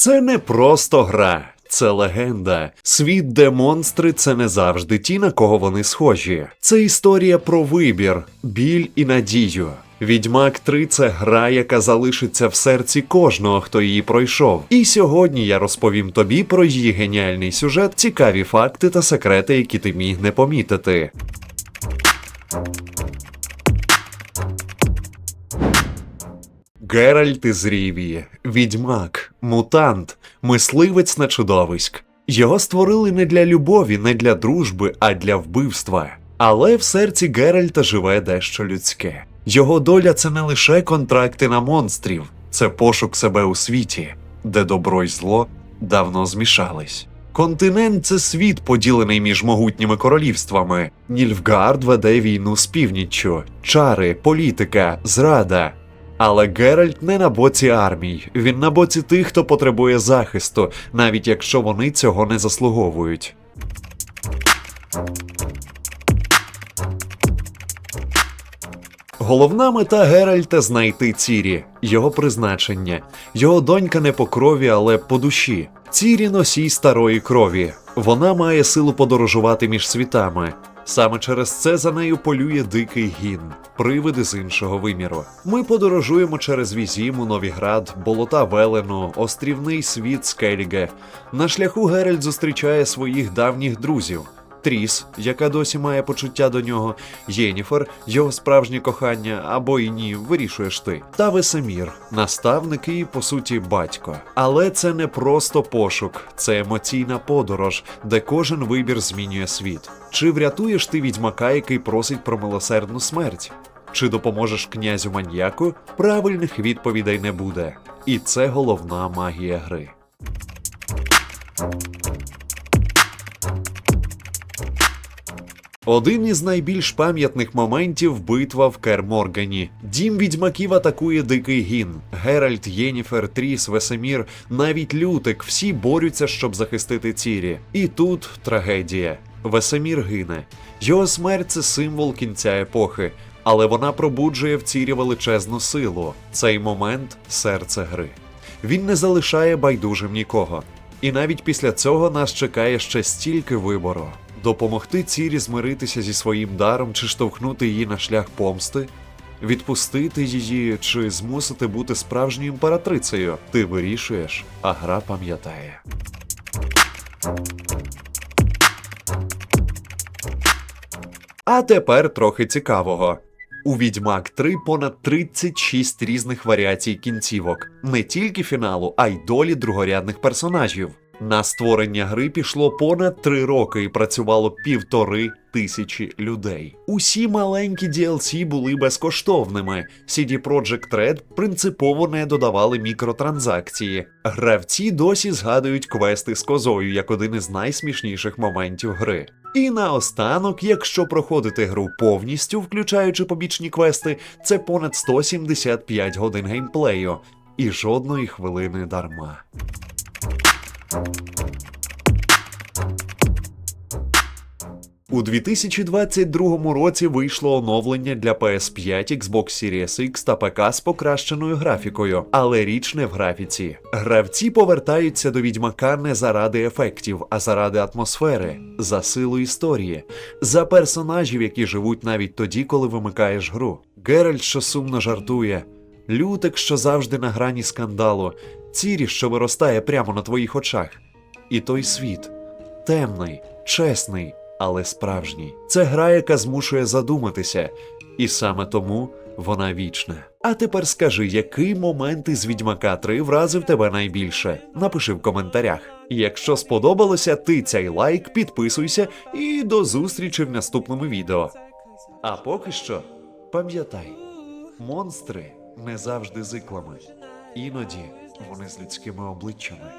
Це не просто гра, це легенда. Світ, де монстри це не завжди ті, на кого вони схожі. Це історія про вибір, біль і надію. Відьмак 3 це гра, яка залишиться в серці кожного, хто її пройшов. І сьогодні я розповім тобі про її геніальний сюжет, цікаві факти та секрети, які ти міг не помітити. Геральт із Рівії, відьмак, мутант, мисливець на чудовиськ. Його створили не для любові, не для дружби, а для вбивства. Але в серці Геральта живе дещо людське. Його доля це не лише контракти на монстрів, це пошук себе у світі, де добро й зло давно змішались. Континент це світ, поділений між могутніми королівствами. Нільфгард веде війну з північчю, чари, політика, зрада. Але Геральт не на боці армій, він на боці тих, хто потребує захисту, навіть якщо вони цього не заслуговують. Головна мета Геральта знайти Цірі, його призначення. Його донька не по крові, але по душі. Цірі носій старої крові. Вона має силу подорожувати між світами. Саме через це за нею полює дикий гін, привиди з іншого виміру. Ми подорожуємо через Візіму, Новіград, болота Велену, острівний світ Скеліге. На шляху Геральт зустрічає своїх давніх друзів. Тріс, яка досі має почуття до нього, Єніфер, його справжнє кохання, або і ні, вирішуєш ти. Та Весемір, наставник і, по суті, батько. Але це не просто пошук, це емоційна подорож, де кожен вибір змінює світ. Чи врятуєш ти відьмака, який просить про милосердну смерть? Чи допоможеш князю маньяку? Правильних відповідей не буде. І це головна магія гри. Один із найбільш пам'ятних моментів битва в Керморгані. Дім відьмаків атакує дикий гін. Геральт, Єніфер, Тріс, Весемір, навіть Лютик всі борються, щоб захистити Цірі. І тут трагедія. Весемір гине. Його смерть це символ кінця епохи, але вона пробуджує в Цірі величезну силу. Цей момент серце гри. Він не залишає байдужим нікого. І навіть після цього нас чекає ще стільки вибору. Допомогти Цірі змиритися зі своїм даром чи штовхнути її на шлях помсти, відпустити її чи змусити бути справжньою імператрицею. Ти вирішуєш, а гра пам'ятає. А тепер трохи цікавого. У Відьмак 3 понад 36 різних варіацій кінцівок, не тільки фіналу, а й долі другорядних персонажів. На створення гри пішло понад 3 роки і працювало півтори тисячі людей. Усі маленькі DLC були безкоштовними. CD Projekt Red принципово не додавали мікротранзакції. Гравці досі згадують квести з козою як один із найсмішніших моментів гри. І наостанок, якщо проходити гру повністю, включаючи побічні квести, це понад 175 годин геймплею і жодної хвилини дарма. У 2022 році вийшло оновлення для PS5, Xbox Series X та ПК з покращеною графікою, але річ не в графіці. Гравці повертаються до відьмака не заради ефектів, а заради атмосфери, за силу історії, за персонажів, які живуть навіть тоді, коли вимикаєш гру. Геральт, що сумно жартує, Лютик, що завжди на грані скандалу, Цірі, що виростає прямо на твоїх очах. І той світ темний, чесний, але справжній. Це гра, яка змушує задуматися, і саме тому вона вічна. А тепер скажи, який момент із Відьмака 3 вразив тебе найбільше? Напиши в коментарях. Якщо сподобалося, тицяй лайк, підписуйся і до зустрічі в наступному відео. А поки що, пам'ятай, монстри не завжди з іклами. Іноді вони з людськими обличчями.